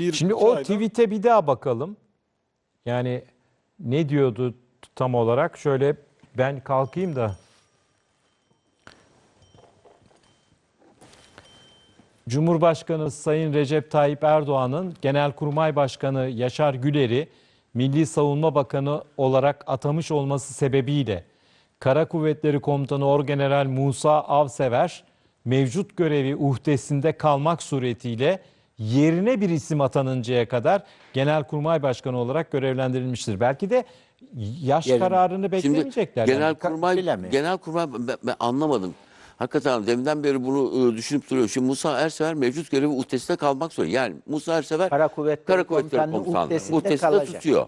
Bir Şimdi o ayda- tweet'e bir daha bakalım. Yani ne diyordu tam olarak? Şöyle ben kalkayım da. Cumhurbaşkanı Sayın Recep Tayyip Erdoğan'ın Genelkurmay Başkanı Yaşar Güler'i Milli Savunma Bakanı olarak atamış olması sebebiyle Kara Kuvvetleri Komutanı Orgeneral Musa Avsever mevcut görevi uhdesinde kalmak suretiyle yerine bir isim atanıncaya kadar Genelkurmay Başkanı olarak görevlendirilmiştir. Belki de yaş Yerine. kararını Şimdi beklemeyecekler. yani. Genelkurmay bilemiyorum. Genelkurmay ben, ben anlamadım. Hakikaten deminden beri bunu e, düşünüp duruyor. Şimdi Musa Ersever mevcut görevi uhdesinde kalmak zorunda. Yani Musa Ersever Kara Kuvvetleri Kara Kuvvetleri Komutanlığı uhdesinde kalacak. tutuyor.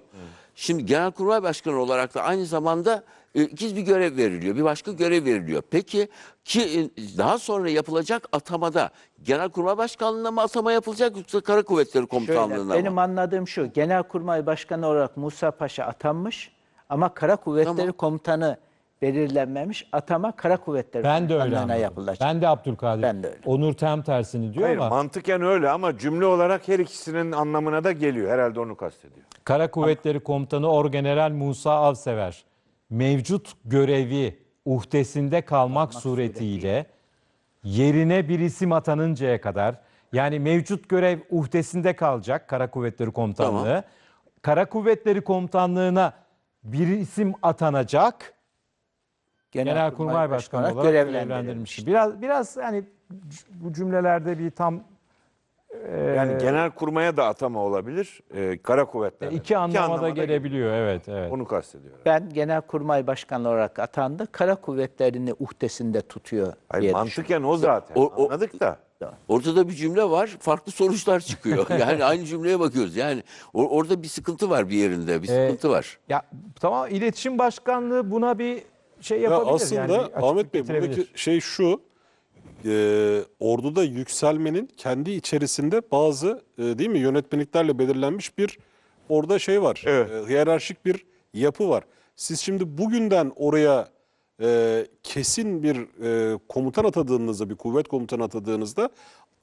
Şimdi Genelkurmay Başkanı olarak da aynı zamanda e, ikiz bir görev veriliyor. Bir başka görev veriliyor. Peki ki e, daha sonra yapılacak atamada Genelkurmay Başkanlığı'na mı atama yapılacak yoksa Kara Kuvvetleri Komutanlığı'na Şöyle, benim mı? anladığım şu. Genelkurmay Başkanı olarak Musa Paşa atanmış ama Kara Kuvvetleri Tamam. Komutanı belirlenmemiş. Atama Kara Kuvvetleri Ben de öyle Komutanlığı'na anladım. yapılacak. Ben de Abdülkadir. Ben de öyle. Onur tam tersini diyor Hayır ama mantıken öyle ama cümle olarak her ikisinin anlamına da geliyor. Herhalde onu kastediyor. Kara Kuvvetleri Komutanı Orgeneral Musa Avsever mevcut görevi uhdesinde kalmak suretiyle yerine bir isim atanıncaya kadar yani mevcut görev uhdesinde kalacak Kara Kuvvetleri Komutanlığı. Tamam. Kara Kuvvetleri Komutanlığı'na bir isim atanacak. Genelkurmay Başkanı olarak görevlendirilmiş. görevlendirilmiş. Biraz biraz yani bu cümlelerde bir tam Yani genel kurmaya da atama olabilir. e, kara kuvvetler. iki anlama da gelebilir. gelebiliyor. Evet, evet. Onu kastediyor. Ben Genelkurmay Başkanı olarak atandı. Kara Kuvvetleri'ni uhdesinde tutuyor Hayır diye mantıken o zaten. O- o- Anladık da. Ortada bir cümle var, farklı sonuçlar çıkıyor. Yani aynı cümleye bakıyoruz. Yani or- orada bir sıkıntı var bir yerinde, bir Ee, sıkıntı var. Ya tamam iletişim başkanlığı buna bir şey Ya yapabilir. aslında yani, Ahmet Bey buradaki şey şu. e, orduda yükselmenin kendi içerisinde bazı e, değil mi yönetmeliklerle belirlenmiş bir orada şey var. Evet. E, hiyerarşik bir yapı var. Siz şimdi bugünden oraya e, kesin bir e, komutan atadığınızda, bir kuvvet komutanı atadığınızda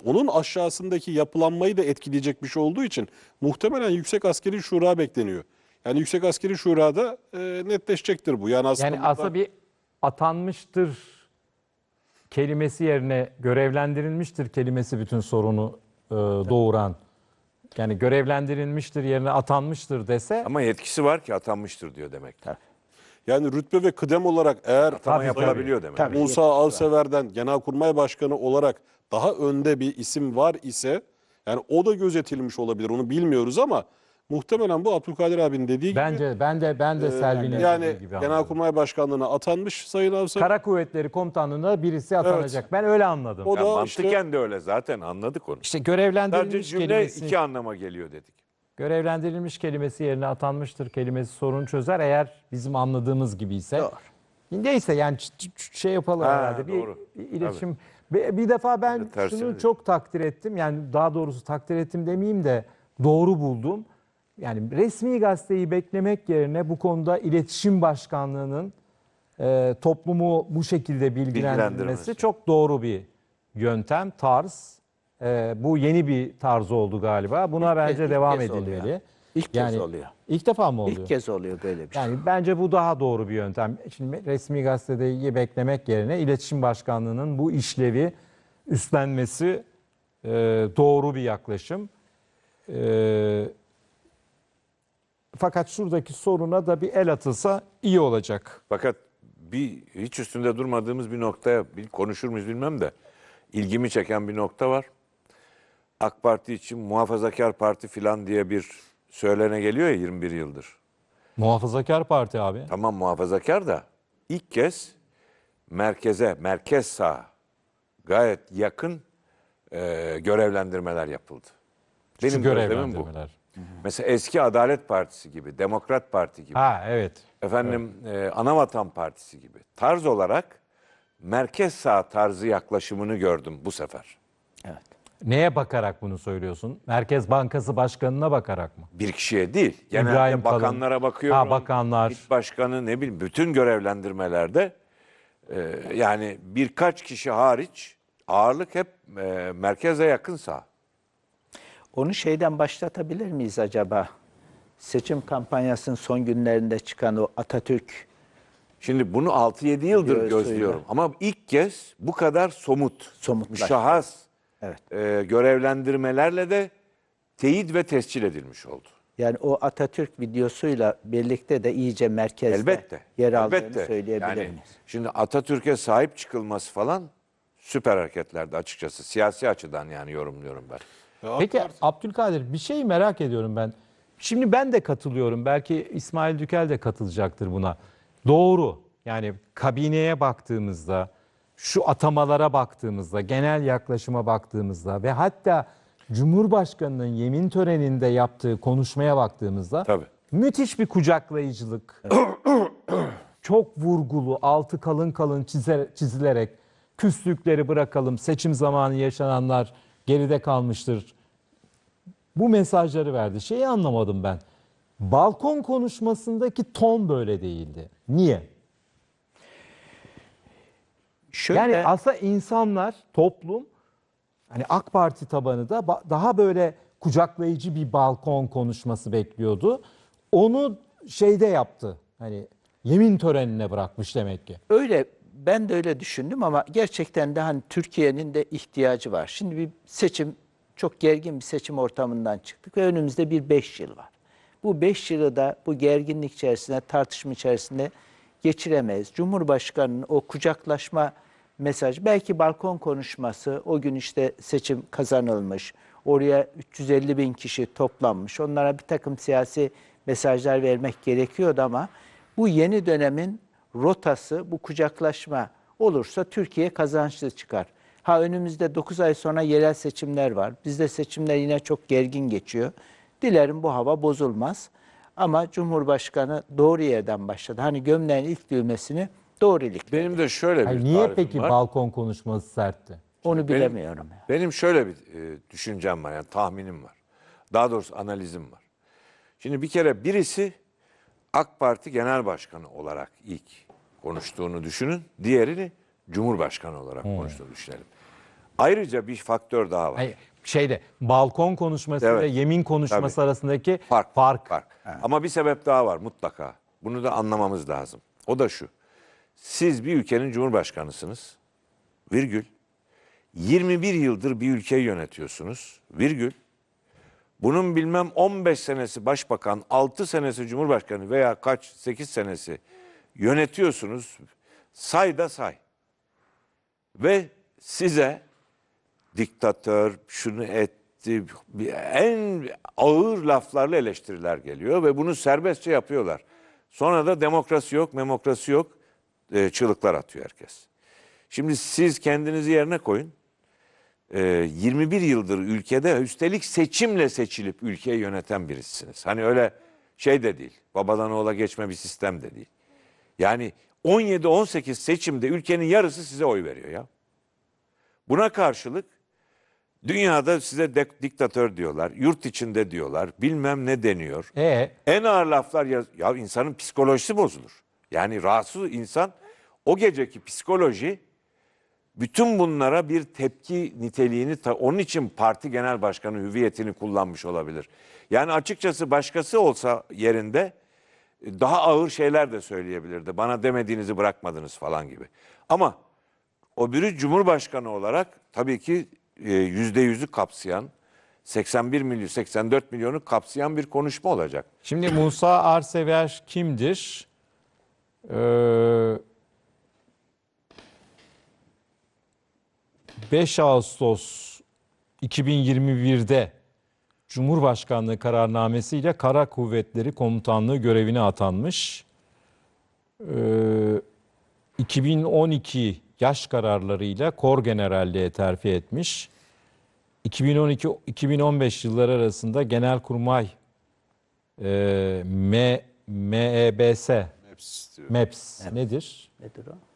onun aşağısındaki yapılanmayı da etkileyecek bir şey olduğu için muhtemelen Yüksek Askeri Şura bekleniyor. Yani Yüksek Askeri Şura'da e, netleşecektir bu. Yani aslında, Yani aslında bir atanmıştır kelimesi yerine görevlendirilmiştir kelimesi bütün sorunu e, doğuran. Yani görevlendirilmiştir yerine atanmıştır dese Ama yetkisi var ki atanmıştır diyor demek. Yani rütbe ve kıdem olarak eğer Atama Tabii, yapılabiliyor demek. Tabii. Musa Alsever'den Genelkurmay Başkanı olarak daha önde bir isim var ise yani o da gözetilmiş olabilir onu bilmiyoruz ama muhtemelen bu Abdülkadir abinin dediği gibi bence ben de ben de Selvi'nin yani dediği gibi anladım. Genelkurmay Başkanlığı'na atanmış Sayın Avsever. Kara Kuvvetleri Komutanlığı'na birisi atanacak. Ben öyle anladım. O Ya da işte mantıken de öyle zaten anladık onu. İşte Sadece görevlendirilmiş cümle kelimesi iki anlama geliyor dedik. görevlendirilmiş kelimesi yerine atanmıştır kelimesi sorunu çözer eğer bizim anladığımız gibi ise. Doğru. Neyse yani ç- ç- şey yapalım Ha, herhalde. Bir, doğru. bir iletişim. Bir, bir defa ben tersini şunu dedim. çok takdir ettim. Yani daha doğrusu takdir ettim demeyeyim de doğru buldum. Yani resmi gazeteyi beklemek yerine bu konuda iletişim başkanlığının e, toplumu bu şekilde bilgilendirmesi çok doğru bir yöntem, tarz. E, bu yeni bir tarz oldu galiba. Buna bence ilk devam edilmeli. İlk kez oluyor. İlk defa mı oluyor? İlk kez oluyor böyle bir şey. Yani bence bu daha doğru bir yöntem. Şimdi resmi gazeteyi beklemek yerine iletişim başkanlığının bu işlevi üstlenmesi e, doğru bir yaklaşım. E, fakat şuradaki soruna da bir el atılsa iyi olacak. Fakat bir hiç üstünde durmadığımız bir noktaya bir konuşur muyuz bilmem de ilgimi çeken bir nokta var. AK Parti için muhafazakar parti filan diye bir söylene geliyor ya 21 yıldır. Muhafazakar Parti abi. Tamam muhafazakar da ilk kez merkeze, merkez sağ gayet yakın e, görevlendirmeler yapıldı. Şu Benim gözlemim bu. görevlendirmeler. Mesela eski Adalet Partisi gibi, Demokrat Parti gibi, Ha evet. efendim e, Anavatan Partisi gibi tarz olarak merkez sağ tarzı yaklaşımını gördüm bu sefer. Evet. Neye bakarak bunu söylüyorsun? Merkez Bankası Başkanı'na bakarak mı? Bir kişiye değil, genelde İbrahim Kalın. bakanlara bakıyorum. Ha, bakanlar. İl başkanı ne bileyim bütün görevlendirmelerde e, yani birkaç kişi hariç ağırlık hep e, merkeze yakın sağ. Onu şeyden başlatabilir miyiz acaba? Seçim kampanyasının son günlerinde çıkan o Atatürk Şimdi bunu 6-7 yıldır Videoyu gözlüyorum. Ama ilk kez bu kadar somut, Somutlaştı. Evet. e, görevlendirmelerle de teyit ve tescil edilmiş oldu. yani o Atatürk videosuyla birlikte de iyice merkezde Elbette. yer aldığını elbette. söyleyebilir Yani miyiz? Şimdi Atatürk'e sahip çıkılması falan süper hareketlerdi açıkçası. Siyasi açıdan yani yorumluyorum ben. Peki Abdülkadir bir şey merak ediyorum ben. Şimdi ben de katılıyorum. Belki İsmail Dükel de katılacaktır buna. Doğru. Yani kabineye baktığımızda, şu atamalara baktığımızda, genel yaklaşıma baktığımızda ve hatta Cumhurbaşkanı'nın yemin töreninde yaptığı konuşmaya baktığımızda Tabii. müthiş bir kucaklayıcılık. çok vurgulu, altı kalın kalın çizer, çizilerek küslükleri bırakalım, seçim zamanı yaşananlar geride kalmıştır. Bu mesajları verdi. Şeyi anlamadım ben. Balkon konuşmasındaki ton böyle değildi. Niye? Şöyle, Yani aslında insanlar, toplum hani AK Parti tabanı da daha böyle kucaklayıcı bir balkon konuşması bekliyordu. Onu şeyde yaptı. Hani yemin törenine bırakmış demek ki. Öyle ben de öyle düşündüm ama gerçekten de hani Türkiye'nin de ihtiyacı var. Şimdi bir seçim çok gergin bir seçim ortamından çıktık ve önümüzde bir 5 yıl var. Bu 5 yılı da bu gerginlik içerisinde, tartışma içerisinde geçiremeyiz. Cumhurbaşkanının o kucaklaşma mesajı, belki balkon konuşması, o gün işte seçim kazanılmış, oraya 350 bin kişi toplanmış, onlara bir takım siyasi mesajlar vermek gerekiyordu ama bu yeni dönemin rotası bu kucaklaşma olursa Türkiye kazançlı çıkar. Ha önümüzde 9 ay sonra yerel seçimler var. Bizde seçimler yine çok gergin geçiyor. Dilerim bu hava bozulmaz. Ama Cumhurbaşkanı doğru yerden başladı. Hani gömleğin ilk düğmesini doğru ilikle. Benim de şöyle bir niye tarifim peki var. balkon konuşması sertti? Onu bilemiyorum. ya. Benim şöyle bir e, düşüncem var yani tahminim var. Daha doğrusu analizim var. Şimdi bir kere birisi AK Parti Genel Başkanı olarak ilk konuştuğunu düşünün. Diğerini Cumhurbaşkanı olarak konuştuğunu düşünelim. Ayrıca bir faktör daha var. Hayır, şeyde balkon konuşması Evet. ve yemin konuşması Tabii. arasındaki Fark. fark. fark. Ama bir sebep daha var mutlaka. Bunu da anlamamız lazım. O da şu. Siz bir ülkenin cumhurbaşkanısınız. Virgül. 21 yıldır bir ülkeyi yönetiyorsunuz. Virgül. Bunun bilmem 15 senesi başbakan, 6 senesi cumhurbaşkanı veya kaç 8 senesi yönetiyorsunuz. Say da say. Ve size diktatör, şunu etti, en ağır laflarla eleştiriler geliyor ve bunu serbestçe yapıyorlar. Sonra da demokrasi yok, demokrasi yok, e, çığlıklar atıyor herkes. Şimdi siz kendinizi yerine koyun. E, 21 yıldır ülkede üstelik seçimle seçilip ülkeyi yöneten birisiniz. Hani öyle şey de değil, babadan oğula geçme bir sistem de değil. Yani 17-18 seçimde ülkenin yarısı size oy veriyor ya. Buna karşılık dünyada size de- diktatör diyorlar, yurt içinde diyorlar, bilmem ne deniyor. E En ağır laflar ya, ya insanın psikolojisi bozulur. Yani rahatsız insan o geceki psikoloji bütün bunlara bir tepki niteliğini onun için parti genel başkanı hüviyetini kullanmış olabilir. Yani açıkçası başkası olsa yerinde daha ağır şeyler de söyleyebilirdi. Bana demediğinizi bırakmadınız falan gibi. Ama o biri Cumhurbaşkanı olarak tabii ki e, yüzde yüzü kapsayan 81 milyon 84 milyonu kapsayan bir konuşma olacak. Şimdi Musa Arsever kimdir? Ee, 5 Ağustos 2021'de Cumhurbaşkanlığı kararnamesiyle Kara Kuvvetleri Komutanlığı görevine atanmış. Ee, 2012 yaş kararlarıyla Kor Generalliğe terfi etmiş. 2012-2015 yılları arasında Genelkurmay e, M, MEBS, diyor. MEPS nedir? Nedir o?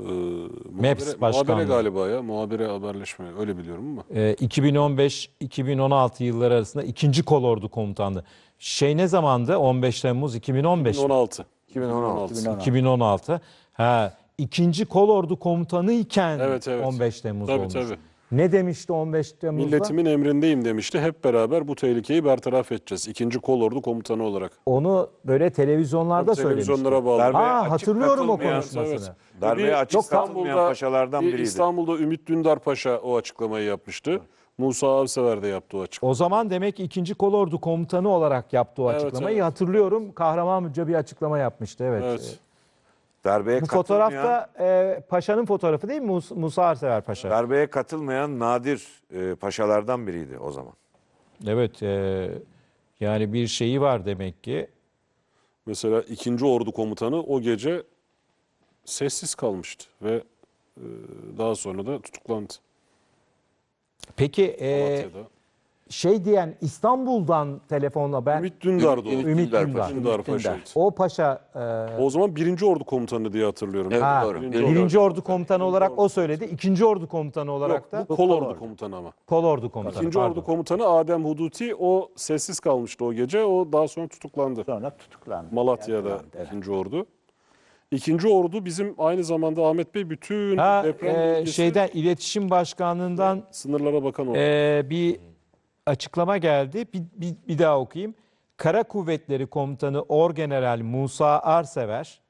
Ee, MEPS muhabire, başkanlığı. muhabire galiba ya. Muhabire haberleşme. Öyle biliyorum ama. E, 2015-2016 yılları arasında ikinci kolordu komutanlığı. Şey ne zamandı? 15 Temmuz 2015. 2016. 2016. 2016. 2016. Ha, ikinci kolordu komutanı iken Evet, evet. 15 Temmuz Tabii olmuş. tabii. Ne demişti 15 Temmuz'da? Milletimin emrindeyim demişti. Hep beraber bu tehlikeyi bertaraf edeceğiz. İkinci kolordu komutanı olarak. Onu böyle televizyonlarda söylemişti. Televizyonlara bağlı. Aa, açık hatırlıyorum o konuşmasını. Evet. Darbeye açık İstanbul'da- paşalardan bir biriydi. İstanbul'da Ümit Dündar Paşa o açıklamayı yapmıştı. Musa Avsever de yaptı o açıklamayı. O zaman demek ki 2. Kolordu komutanı olarak yaptı o Evet, açıklamayı. evet. Hatırlıyorum Kahramanmızca bir açıklama yapmıştı. Evet. Evet. Darbeye Bu katılmayan, fotoğrafta e, paşanın fotoğrafı değil mi? Mus- Musa Arsever Paşa. darbeye katılmayan nadir e, paşalardan biriydi o zaman. Evet. e, yani bir şeyi var demek ki. Mesela ikinci ordu komutanı o gece sessiz kalmıştı ve e, daha sonra da tutuklandı. Peki e, Malatya'da. Şey diyen İstanbul'dan telefonla ben Ümit Dündar'dı o. Ümit Ümit Dündar Dündar. Paşa. Dündar Ümit Dündar. Paşa'ydı. o paşa e, O zaman birinci ordu komutanı diye hatırlıyorum. Evet, Ha, doğru. birinci Birinci ordu. ordu komutanı olarak o söyledi. İkinci ordu komutanı olarak Yok, da bu kolordu komutanı ama. kolordu komutanı. İkinci pardon. ordu komutanı Adem Huduti o sessiz kalmıştı o gece. O daha sonra tutuklandı. Sonra tutuklandı. Malatya'da Yargılandı, evet. ikinci ordu. İkinci ordu bizim aynı zamanda Ahmet Bey bütün Ha, deprem e, bölgesi şeyden iletişim başkanlığından sınırlara bakan ordu. e, bir açıklama geldi. Bir, bir, bir daha okuyayım. Kara Kuvvetleri Komutanı Orgeneral Musa Arsever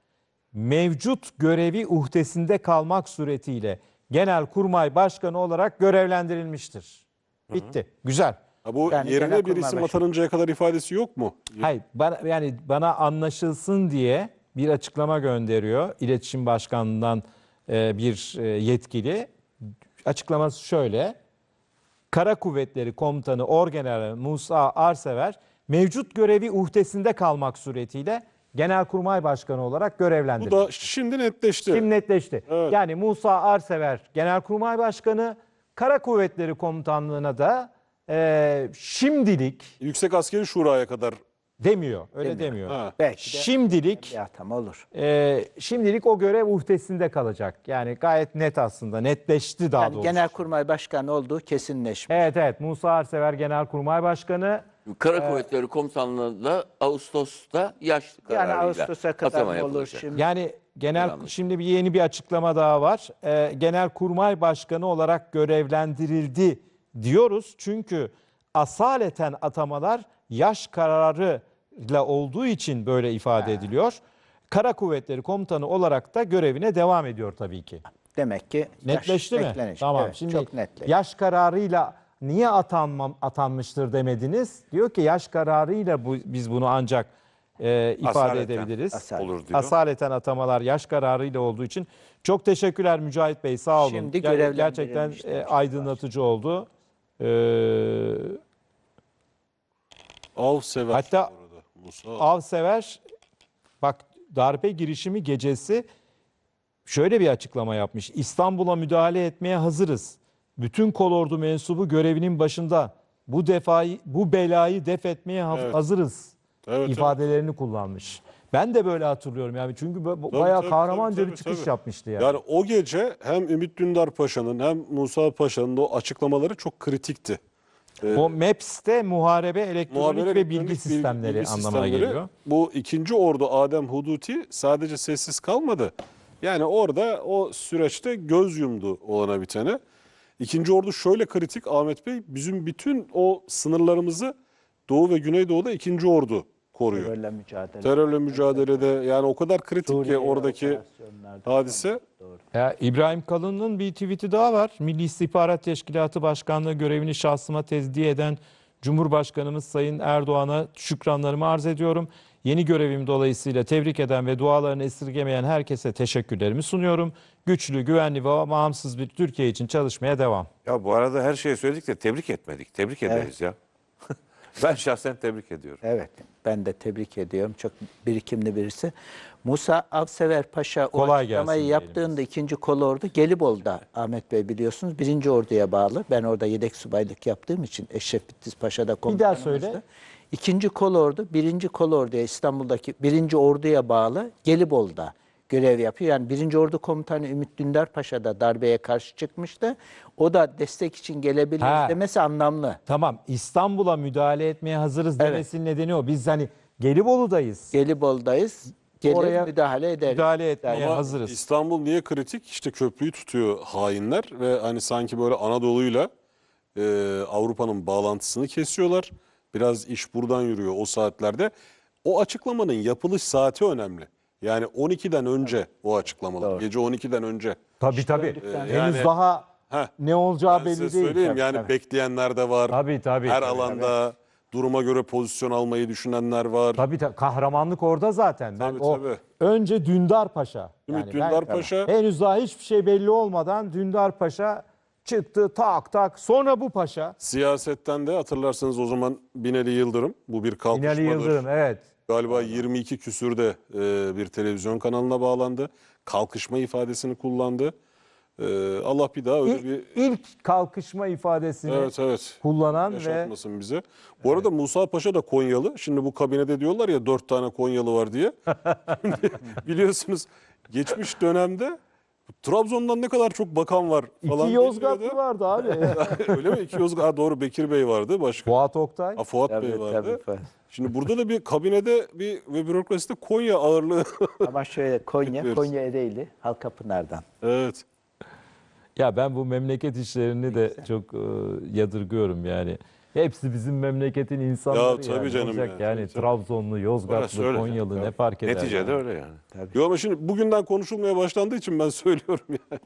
mevcut görevi uhdesinde kalmak suretiyle Genelkurmay Başkanı olarak görevlendirilmiştir. Bitti. Güzel. ha, bu yani yerine bir Genelkurmay isim Başkanı. atanıncaya kadar ifadesi yok mu? Hayır, bana, yani bana anlaşılsın diye bir açıklama gönderiyor. İletişim Başkanlığından e, bir e, yetkili. Açıklaması şöyle. Kara Kuvvetleri Komutanı Orgeneral Musa Arsever mevcut görevi uhdesinde kalmak suretiyle Genelkurmay Başkanı olarak Bu görevlendirildi. da şimdi netleşti. Şimdi netleşti. Evet. Yani Musa Arsever Genelkurmay Başkanı, Kara Kuvvetleri Komutanlığına da e, şimdilik Yüksek Askeri Şura'ya kadar demiyor. Öyle demiyor. Ha. Belki de Şimdilik bir atam olur. e, şimdilik o görev uhdesinde kalacak. Yani gayet net aslında. Netleşti daha Yani doğrusu. Genelkurmay Başkanı olduğu kesinleşmiş. Evet evet. Musa Arsever Genelkurmay Başkanı. Kara Kuvvetleri Komutanlığı'nda Ağustos'ta yaş kararıyla Yani Ağustos'a kadar atama mı olur yapılacak. şimdi? Yani genel Yanlış. şimdi bir yeni bir açıklama daha var. Ee, Genelkurmay Başkanı olarak görevlendirildi diyoruz. Çünkü asaleten atamalar yaş kararıyla olduğu için böyle ifade ediliyor. Kara Kuvvetleri Komutanı olarak da görevine devam ediyor tabii ki. Demek ki yaş Netleşti mi? beklenecek. Tamam. Evet, Şimdi çok netleşti. yaş kararıyla niye atanmam atanmıştır demediniz? Diyor ki yaş kararıyla bu, biz bunu ancak e, ifade Asaleten. edebiliriz. Asaleten. Olur diyor. Asaleten atamalar yaş kararıyla olduğu için çok teşekkürler Mücahit Bey sağ olun. Şimdi Ger- gerçekten e, aydınlatıcı oldu. Ee, av sever. Hatta-. Musa Avsever bak darbe girişimi gecesi şöyle bir açıklama yapmış. İstanbul'a müdahale etmeye hazırız. Bütün kolordu mensubu görevinin başında. Bu defayı bu belayı def etmeye Evet. hazırız Evet, ifadelerini kullanmış. Ben de böyle hatırlıyorum yani çünkü Tabii, bayağı tabii, kahramanca tabii, bir çıkış tabii. yapmıştı yani. Yani o gece hem Ümit Dündar Paşa'nın hem Musa Paşa'nın o açıklamaları çok kritikti. O MAPS'te muharebe elektronik Muhabere ve elektronik bilgi sistemleri bilgi anlamına sistemleri. geliyor. Bu ikinci ordu Adem Huduti sadece sessiz kalmadı. Yani orada o süreçte göz yumdu olana bitene. İkinci ordu şöyle kritik Ahmet Bey bizim bütün o sınırlarımızı Doğu ve Güneydoğu'da ikinci ordu koruyor. Terörle mücadele. Terörle mücadelede yani o kadar kritik ki Suriye oradaki operasyonlarda hadise. Ya İbrahim Kalın'ın bir tweet'i daha var. Milli İstihbarat Teşkilatı Başkanlığı görevini şahsıma tezdi eden Cumhurbaşkanımız Sayın Erdoğan'a şükranlarımı arz ediyorum. Yeni görevim dolayısıyla tebrik eden ve dualarını esirgemeyen herkese teşekkürlerimi sunuyorum. Güçlü, güvenli ve bağımsız bir Türkiye için çalışmaya devam. Ya bu arada her şeyi söyledik de tebrik etmedik. Tebrik ederiz ya. Ben şahsen tebrik ediyorum. Evet, ben de tebrik ediyorum. Çok birikimli birisi. Musa Avsever Paşa o Kolay açıklamayı gelsin yaptığında ikinci kolordu Gelibolu'da Ahmet Bey biliyorsunuz birinci orduya bağlı. Ben orada yedek subaylık yaptığım için Eşref Bitlis Paşa'da komutanımızdı. söyle. İkinci kolordu birinci kolorduya İstanbul'daki birinci orduya bağlı Gelibolu'da görev yapıyor. Yani birinci ordu komutanı Ümit Dündar Paşa da darbeye karşı çıkmıştı. O da destek için gelebilir Ha. demesi anlamlı. Tamam İstanbul'a müdahale etmeye hazırız Evet. demesinin nedeni o. Biz hani Gelibolu'dayız. Gelibolu'dayız. Gelir oraya müdahale eder. müdahale etmeye Ama hazırız. İstanbul niye kritik? İşte köprüyü tutuyor hainler ve hani sanki böyle Anadolu'yla e, Avrupa'nın bağlantısını kesiyorlar. Biraz iş buradan yürüyor o saatlerde. O açıklamanın yapılış saati önemli. Yani 12'den önce o açıklamalar. Gece 12'den önce. Tabii tabii. Ee, Henüz yani- daha Heh, ne olacağı ben belli size değil. söyleyeyim yani tabii. bekleyenler de var. Tabii, tabii, Her tabii, alanda duruma göre pozisyon almayı düşünenler var. Tabii tabii kahramanlık orada zaten. Ben Tabii, o tabii. önce Dündar Paşa. Ümit ben Dündar Paşa- henüz daha hiçbir şey belli olmadan Dündar Paşa çıktı tak tak. Sonra bu paşa Siyasetten de hatırlarsanız o zaman Binali Yıldırım bu bir kalkışmadır. İnali Yıldırım evet. Galiba 22 küsürde e, bir televizyon kanalına bağlandı. Kalkışma ifadesini kullandı. E, Allah bir daha öyle İlk, bir... ilk kalkışma ifadesini Evet evet. kullanan ve Yaşatmasın bize. Bu arada Musa Paşa da Konyalı. Şimdi bu kabinede diyorlar ya dört tane Konyalı var diye. Şimdi biliyorsunuz geçmiş dönemde Trabzon'dan ne kadar çok bakan var falan. iki Yozgatlı vardı abi. Öyle mi? İki Yozgat. Ha, doğru Bekir Bey vardı. Başka. Fuat Oktay. Ha, Fuat Tabii, Bey vardı. tabii, Fuat. Şimdi burada da bir kabinede bir ve bürokraside Konya ağırlığı. Ama şöyle Konya, Bekliyoruz. Konya Ereğli, Halkapınar'dan. evet. Ya ben bu memleket işlerini de çok e, yadırgıyorum yani. Hepsi bizim memleketin insanları Ya tabii yani. canım Olacak ya, yani tabii, tabii. Trabzonlu, Orası Yozgatlı, öyle Konyalı ne fark eder? Neticede yani. öyle yani. Yo ama şimdi bugünden konuşulmaya başlandığı için ben söylüyorum yani.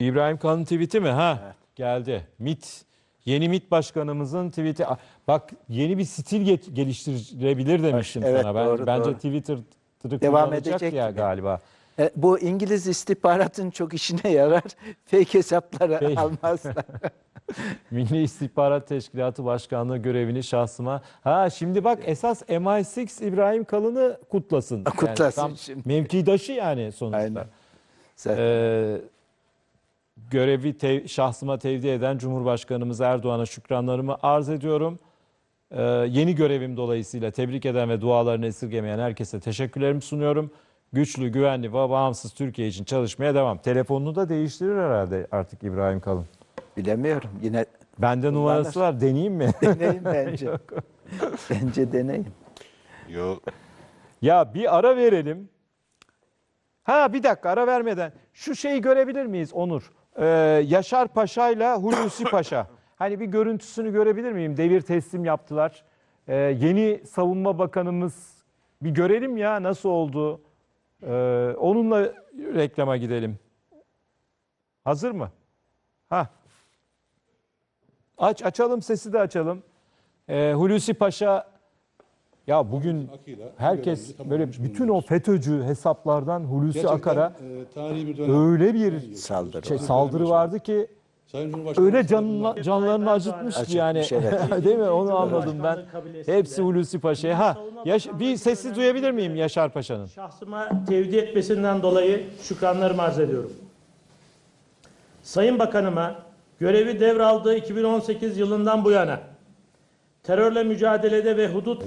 İbrahim Kalın tweet'i mi? Ha geldi. MIT Yeni MİT başkanımızın tweet'i. Bak yeni bir stil ge- geliştirebilir demiştim Evet, sana. Ben doğru, bence doğru. Twitter'ı Devam kullanacak edecek ya gibi. galiba. E, bu İngiliz istihbaratın çok işine yarar. Fake hesapları Fake. almazlar. Milli İstihbarat Teşkilatı Başkanlığı görevini şahsıma. Ha şimdi bak esas MI6 İbrahim Kalın'ı kutlasın. Kutlasın tam şimdi. Mevkidaşı yani sonuçta. Aynen. Zaten. Ee, görevi tev- şahsıma tevdi eden Cumhurbaşkanımız Erdoğan'a şükranlarımı arz ediyorum. Ee, yeni görevim dolayısıyla tebrik eden ve dualarını esirgemeyen herkese teşekkürlerimi sunuyorum. Güçlü, güvenli ve bağımsız Türkiye için çalışmaya devam. Telefonunu da değiştirir herhalde artık İbrahim Kalın. Bilemiyorum. Yine Bende numarası var. Deneyeyim mi? deneyin bence. bence deneyin. Yo ya bir ara verelim. Ha bir dakika ara vermeden şu şeyi görebilir miyiz Onur? Ee, Yaşar Paşa ile Hulusi Paşa. Hani bir görüntüsünü görebilir miyim? Devir teslim yaptılar. Ee, yeni savunma bakanımız bir görelim ya nasıl oldu. Ee, onunla reklama gidelim. Hazır mı? Ha. Aç açalım sesi de açalım. Ee, Hulusi Paşa ya bugün herkes böyle bütün o FETÖ'cü hesaplardan Hulusi Akar'a e, tarihi bir dönem. öyle bir Saldırı şey, saldırı vardı ki Sayın Cumhurbaşkanı öyle canına, canlarını yani. Acıtmış, evet. Değil mi? Onu anladım ben. Hepsi Hulusi Paşa'ya. Ha, yaş- bir sesi duyabilir miyim Yaşar Paşa'nın? Şahsıma tevdi etmesinden dolayı şükranlarımı arz ediyorum. Sayın Bakanıma görevi devraldığı 2018 yılından bu yana terörle mücadelede ve hudut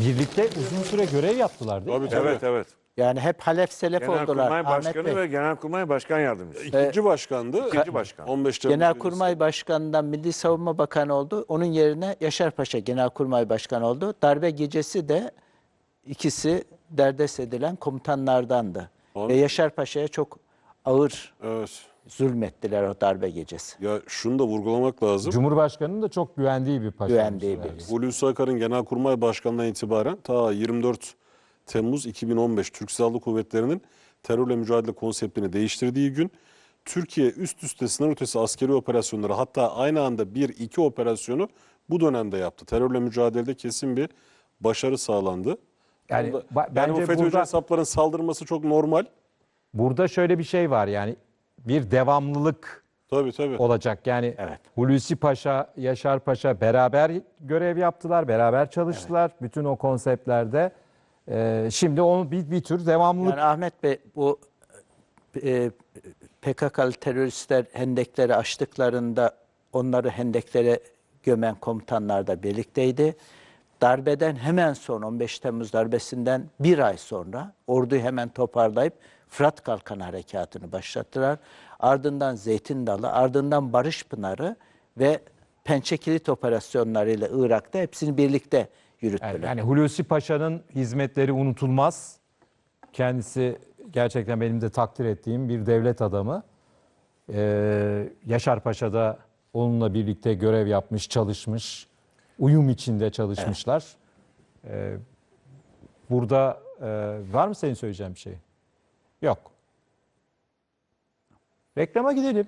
Birlikte uzun süre görev yaptılar değil mi? tabii tabii. Evet evet. Yani hep Halef Selef oldular. Genelkurmay Ahmet Başkanı Bey. ve Genelkurmay Başkan Yardımcısı. İkinci başkandı. İkinci başkan. 15 Temmuz Genelkurmay Başkanı'ndan Milli Savunma Bakanı oldu. Onun yerine Yaşar Paşa Genelkurmay Başkanı oldu. Darbe gecesi de ikisi derdest edilen komutanlardandı. Ve Yaşar Paşa'ya çok ağır Evet. zulmettiler o darbe gecesi. Ya şunu da vurgulamak lazım. Cumhurbaşkanının da çok güvendiği bir paşa. Güvendiği bir Hulusi Akar'ın Genelkurmay Başkanlığı'ndan itibaren ta 24 Temmuz 2015 Türk Silahlı Kuvvetleri'nin terörle mücadele konseptini değiştirdiği gün Türkiye üst üste sınır ötesi askeri operasyonları hatta aynı anda bir iki operasyonu bu dönemde yaptı. Terörle mücadelede kesin bir başarı sağlandı. Yani Burada- ba- yani bence bu FETÖ'cü burada- hesapların saldırması çok normal. Burada şöyle bir şey var yani bir devamlılık Tabii tabii. olacak. Yani Evet. Hulusi Paşa, Yaşar Paşa beraber görev yaptılar, beraber çalıştılar bütün o konseptlerde. Ee, şimdi onu bir, bir tür devamlılık Yani Ahmet Bey bu e, PKK'lı teröristler hendekleri açtıklarında onları hendeklere gömen komutanlar da birlikteydi. Darbeden hemen sonra 15 Temmuz darbesinden bir ay sonra orduyu hemen toparlayıp Fırat Kalkanı Harekatı'nı başlattılar. Ardından Zeytin Dalı, ardından Barış Pınarı ve Pençekilit operasyonlarıyla Irak'ta hepsini birlikte yürüttüler. Yani, yani Hulusi Paşa'nın hizmetleri unutulmaz. Kendisi gerçekten benim de takdir ettiğim bir devlet adamı. Ee, Yaşar Paşa da onunla birlikte görev yapmış, çalışmış. Uyum içinde çalışmışlar. Ee, burada e, var mı senin söyleyeceğin bir şey? Yok. Reklama gidelim.